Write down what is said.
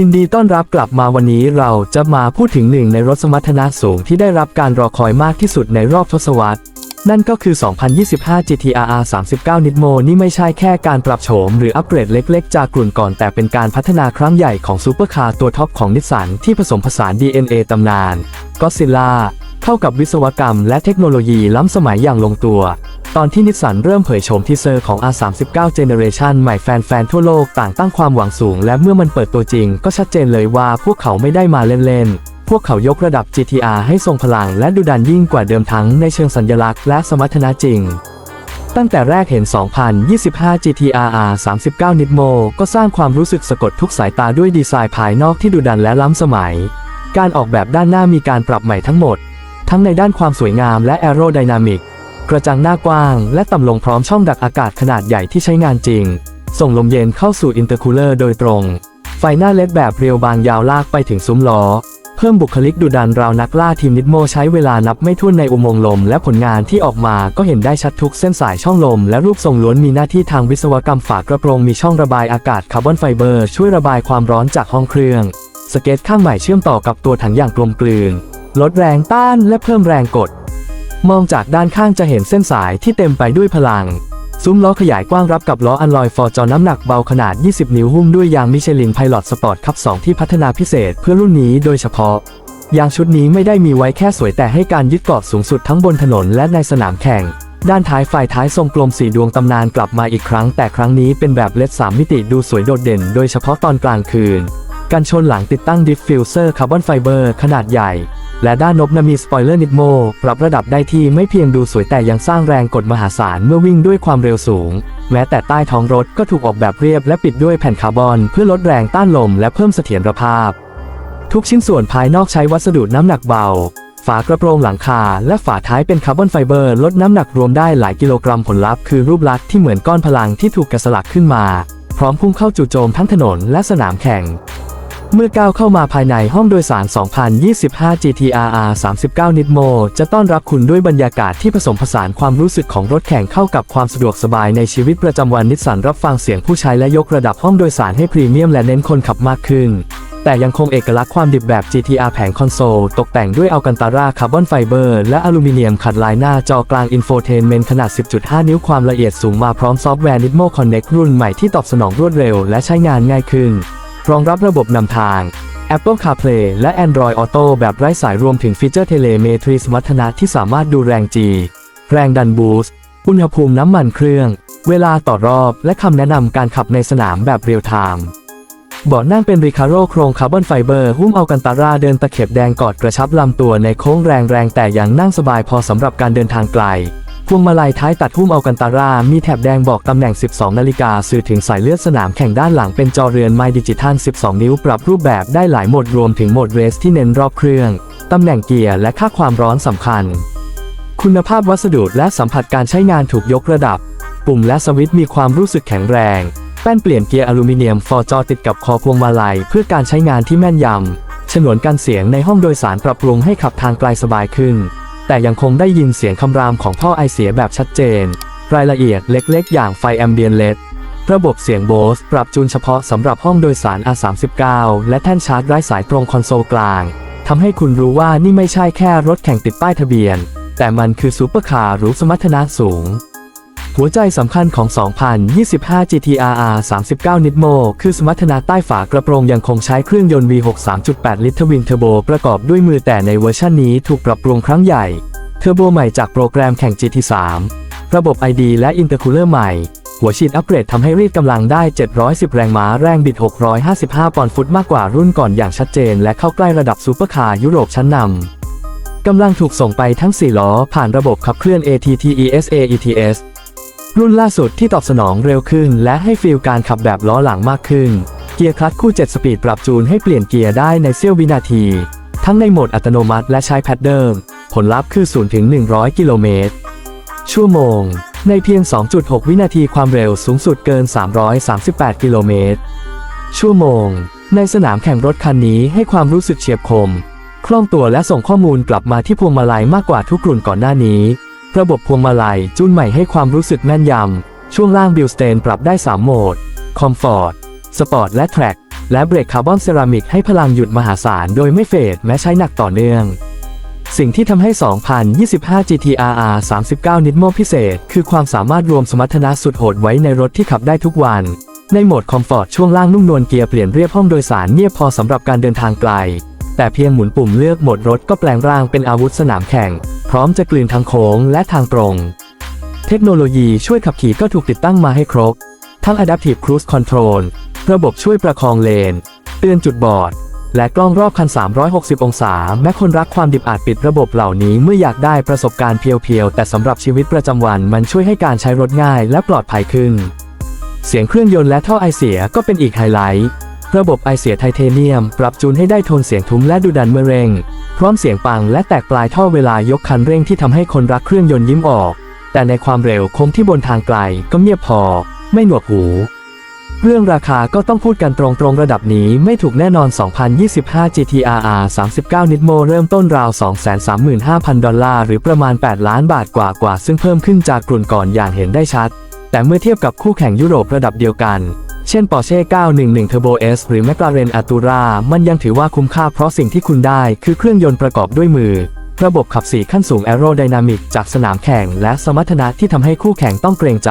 ยินดีต้อนรับกลับมาวันนี้เราจะมาพูดถึงหนึ่งในรถสมรรถนะสูงที่ได้รับการรอคอยมากที่สุดในรอบทศวรรษ นั่นก็คือ 2025 GTR R 39 Nitmo นี่ไม่ใช่แค่การปรับโฉมหรืออัปเกรดเล็กๆ จากกลุ่นก่อนแต่เป็นการพัฒนาครั้งใหญ่ของซูเปอร์คาร์ตัวท็อปของนิสสันที่ผสมผสาน DNA ตำนานก็ซิล่าเข้ากับวิศวกรรมและเทคโนโลยีล้ำสมัยอย่างลงตัว ตอนที่นิสสันเริ่มเผยโฉมทีเซอร์ของ R39 Generation ใหม่แฟนๆ ทั่วโลกต่างตั้งความหวังสูง และเมื่อมันเปิดตัวจริง ก็ชัดเจนเลยว่าพวกเขาไม่ได้มาเล่นๆ พวกเขายกระดับ GTR ให้ทรงพลังและดุดันยิ่งกว่าเดิมทั้งในเชิงสัญลักษณ์และสมรรถนะจริงตั้งแต่แรกเห็น 2025 GTR R39 Nitmo ก็สร้างความรู้สึกสะกดทุกสายตาด้วยดีไซน์ภายนอกที่ดุดันและล้ำสมัย การออกแบบด้านหน้ามีการปรับใหม่ทั้งหมด ทั้งในด้านความสวยงามและแอโรไดนามิก กระจังหน้ากว้าง และต่ำลงพร้อมช่องดักอากาศขนาดใหญ่ที่ใช้งานจริง ส่งลมเย็นเข้าสู่อินเตอร์คูลเลอร์โดยตรง ไฟหน้าเล็ดแบบเรียวบางยาวลากไปถึงซุ้มล้อ เพิ่มบุคลิกดุดันราวนักล่าทีมนิดโมใช้เวลานับไม่ถ้วนในอุโมงค์ลม และผลงานที่ออกมาก็เห็นได้ชัดทุกเส้นสายช่องลม และรูปทรงล้วนมีหน้าที่ทางวิศวกรรมฝากระโปรงมีช่องระบายอากาศคาร์บอนไฟเบอร์ ช่วยระบายความร้อนจากห้องเครื่อง สเก็ตข้างใหม่เชื่อมต่อกับตัวถังอย่างกลมกลืนลดแรงต้านและเพิ่มแรงกด มองจากด้านข้างจะเห็นเส้นสายที่เต็มไปด้วยพลัง ซุ้มล้อขยายกว้างรับกับล้ออันลอยฟอร์จอน้ำหนักเบาขนาด 20 นิ้วหุ้มด้วยยางมิชลินไพลอตสปอร์ตคับ2ที่พัฒนาพิเศษเพื่อรุ่นนี้โดยเฉพาะ ยางชุดนี้ไม่ได้มีไว้แค่สวยแต่ให้การยึดเกาะสูงสุดทั้งบนถนนและในสนามแข่ง ด้านท้ายไฟท้ายทรงกลมสีดวงตำนานกลับมาอีกครั้ง แต่ครั้งนี้เป็นแบบเลด3มิติดูสวยโดดเด่น โดยเฉพาะตอนกลางคืน กันชนหลังติดตั้งดิฟฟิวเซอร์คาร์บอนไฟเบอร์ขนาดใหญ่ และด้านนบนมีสปอยเลอร์นิดโมปรับระดับได้ที่ไม่เพียงดูสวยแต่ยังสร้างแรงกดมหาศาลเมื่อวิ่งด้วยความเร็วสูง แม้แต่ใต้ท้องรถก็ถูกออกแบบเรียบและปิดด้วยแผ่นคาร์บอน เพื่อลดแรงต้านลมและเพิ่มเสถียรภาพ ทุกชิ้นส่วนภายนอกใช้วัสดุน้ำหนักเบา ฝากระโปรงหลังคา และฝาท้ายเป็นคาร์บอนไฟเบอร์ ลดน้ำหนักรวมได้หลายกิโลกรัมผลลัพธ์คือรูปลักษณ์ที่เหมือนก้อนพลังที่ถูกแกะสลักขึ้นมา พร้อมพุ่งเข้าจู่โจมทั้งถนนและสนามแข่ง เมื่อก้าวเข้ามาภายในห้องโดยสาร 2025 GTR R39 Nitmo จะต้อนรับคุณด้วยบรรยากาศที่ผสมผสานความรู้สึกของรถแข่งเข้ากับความสะดวกสบายในชีวิตประจำวันนิสสันรับฟังเสียงผู้ใช้และยกระดับห้องโดยสารให้พรีเมียมและเน้นคนขับมากขึ้น แต่ยังคงเอกลักษณ์ความดิบแบบ GTR แผงคอนโซล ตกแต่งด้วยอัลกันตาราคาร์บอนไฟเบอร์และอลูมิเนียมขัดลายหน้าจอกลางอินโฟเทนเมนต์ขนาด 10.5 นิ้วความละเอียดสูงมาพร้อมซอฟต์แวร์ Nitmo Connect รุ่นใหม่ที่ตอบสนองรวดเร็วและใช้งานง่ายขึ้น รองรับระบบนำทาง Apple CarPlay และ Android Auto แบบไร้สายรวมถึงฟีเจอร์เทเลเมตรีสมรรถนะที่สามารถดูแรง G แรงดันบูสต์อุณหภูมิน้ำมันเครื่อง เวลาต่อรอบ และคำแนะนำการขับในสนามแบบเรียลไทม์เบาะนั่งเป็นริคาโรโครงคาร์บอนไฟเบอร์หุ้มเอากันตาราเดินตะเข็บแดงกอดกระชับลำตัวในโค้งแรงแรงแต่ยังนั่งสบายพอสำหรับการเดินทางไกล พวงมาลัยท้ายตัดหุ้มเอากันตารา มีแถบแดงบอกตำแหน่ง 12 นาฬิกาสื่อถึงสายเลือดสนามแข่งด้านหลังเป็นจอเรือนไมดิจิทัล 12 นิ้วปรับรูปแบบได้หลายโหมดรวมถึงโหมดเรสที่เน้นรอบเครื่อง ตำแหน่งเกียร์และค่าความร้อนสำคัญ คุณภาพวัสดุและสัมผัสการใช้งานถูกยกระดับ ปุ่มและสวิตช์มีความรู้สึกแข็งแรง แป้นเปลี่ยนเกียร์อลูมิเนียมฟอร์จอติดกับคอพวงมาลัยเพื่อการใช้งานที่แม่นยำ ฉนวนกันเสียงในห้องโดยสารปรับปรุงให้ขับทางไกลสบายขึ้น แต่ยังคงได้ยินเสียงคำรามของท่อไอเสียแบบชัดเจน รายละเอียดเล็กๆ อย่างไฟแอมเบียนเลดระบบเสียงโบสปรับจูนเฉพาะสำหรับห้องโดยสาร R39 และแท่นชาร์จไร้สายตรงคอนโซลกลางทำให้คุณรู้ว่านี่ไม่ใช่แค่รถแข่งติดป้ายทะเบียน แต่มันคือซูเปอร์คาร์หรูสมรรถนะสูง หัวใจสำคัญของ 2025 GTR R39 Nitmo คือสมรรถนะใต้ฝากระโปรงยังคงใช้เครื่องยนต์ V6 3.8 ลิตรทวินเทอร์โบประกอบด้วยมือแต่ในเวอร์ชันนี้ถูกปรับปรุงครั้งใหญ่ เทอร์โบใหม่จากโปรแกรมแข่ง GT3 ระบบ ID และอินเตอร์คูลเลอร์ใหม่ หัวฉีดอัปเกรดทำให้รีดกำลังได้ 710 แรงม้าแรงบิด 655 ปอนด์ฟุตมากกว่ารุ่นก่อนอย่างชัดเจน และเข้าใกล้ระดับซูเปอร์คาร์ยุโรปชั้นนำกำลังถูกส่งไปทั้ง 4 ล้อ ผ่านระบบขับเคลื่อน ATTESA ETS รุ่นล่าสุดที่ตอบสนองเร็วขึ้น และให้ฟีลการขับแบบล้อหลังมากขึ้น เกียร์คลัตช์คู่ 7 สปีดปรับจูนให้เปลี่ยนเกียร์ได้ในเสี้ยววินาที ทั้งในโหมดอัตโนมัติและใช้แพดเดิลผลลัพธ์คือ0ถึง100 กิโลเมตร ชั่วโมง ในเพียง 2.6 วินาทีความเร็วสูงสุดเกิน 338 กิโลเมตร ชั่วโมง ในสนามแข่งรถคันนี้ให้ความรู้สึกเฉียบคม คล่องตัวและส่งข้อมูลกลับมาที่พวงมาลัยมากกว่าทุกรุ่นก่อนหน้านี้ ระบบพวงมาลัยจูนใหม่ให้ความรู้สึกแม่นยำ ช่วงล่างบิลสเตนปรับได้ 3 โหมด คอมฟอร์ต สปอร์ตและแทร็ก และเบรกคาร์บอนเซรามิกให้พลังหยุดมหาศาลโดยไม่เฟดแม้ใช้หนักต่อเนื่อง สิ่งที่ทำให้ 2025 GTRR 39 Nismo พิเศษ คือความสามารถรวมสมรรถนะสุดโหดไว้ในรถที่ขับได้ทุกวัน ในโหมดคอมฟอร์ตช่วงล่างนุ่มนวลเกียร์เปลี่ยนเรียบห้องโดยสารเงียบพอสำหรับการเดินทางไกล แต่เพียงหมุนปุ่มเลือกโหมดรถก็แปลงร่างเป็นอาวุธสนามแข่ง พร้อมจะกลืนทางโค้งและทางตรง เทคโนโลยีช่วยขับขี่ก็ถูกติดตั้งมาให้ครบ ทั้ง Adaptive Cruise Control ระบบช่วยประคองเลน เตือนจุดบอด และกล้องรอบคัน 360 องศา แม้คนรักความดิบอาจปิดระบบเหล่านี้เมื่ออยากได้ประสบการณ์เพียวๆ แต่สำหรับชีวิตประจำวันมันช่วยให้การใช้รถง่ายและปลอดภัยขึ้น เสียงเครื่องยนต์และท่อไอเสียก็เป็นอีกไฮไลท์ ระบบไอเสียไทเทเนียม ปรับจูนให้ได้โทนเสียงทุ้มและดุดันเมื่อเร่ง พร้อมเสียงปังและแตกปลายท่อเวลายกคันเร่งที่ทำให้คนรักเครื่องยนต์ยิ้มออก แต่ในความเร็วคงที่บนทางไกลก็เงียบพอ ไม่หนวกหู เรื่องราคาก็ต้องพูดกันตรงๆระดับนี้ไม่ถูกแน่นอน 2025 GTRR 39 Nismo เริ่มต้นราว 235,000 ดอลลาร์หรือประมาณ 8 ล้านบาทกว่ากว่าๆซึ่งเพิ่มขึ้นจากกลุ่นก่อนอย่างเห็นได้ชัด แต่เมื่อเทียบกับคู่แข่งยุโรประดับเดียวกัน เช่น Porsche 911 Turbo S หรือ McLaren Artura มันยังถือว่าคุ้มค่าเพราะสิ่งที่คุณได้คือเครื่องยนต์ประกอบด้วยมือ ระบบขับสี่ขั้นสูง Aerodynamic จากสนามแข่งและสมรรถนะที่ทำให้คู่แข่งต้องเกรงใจ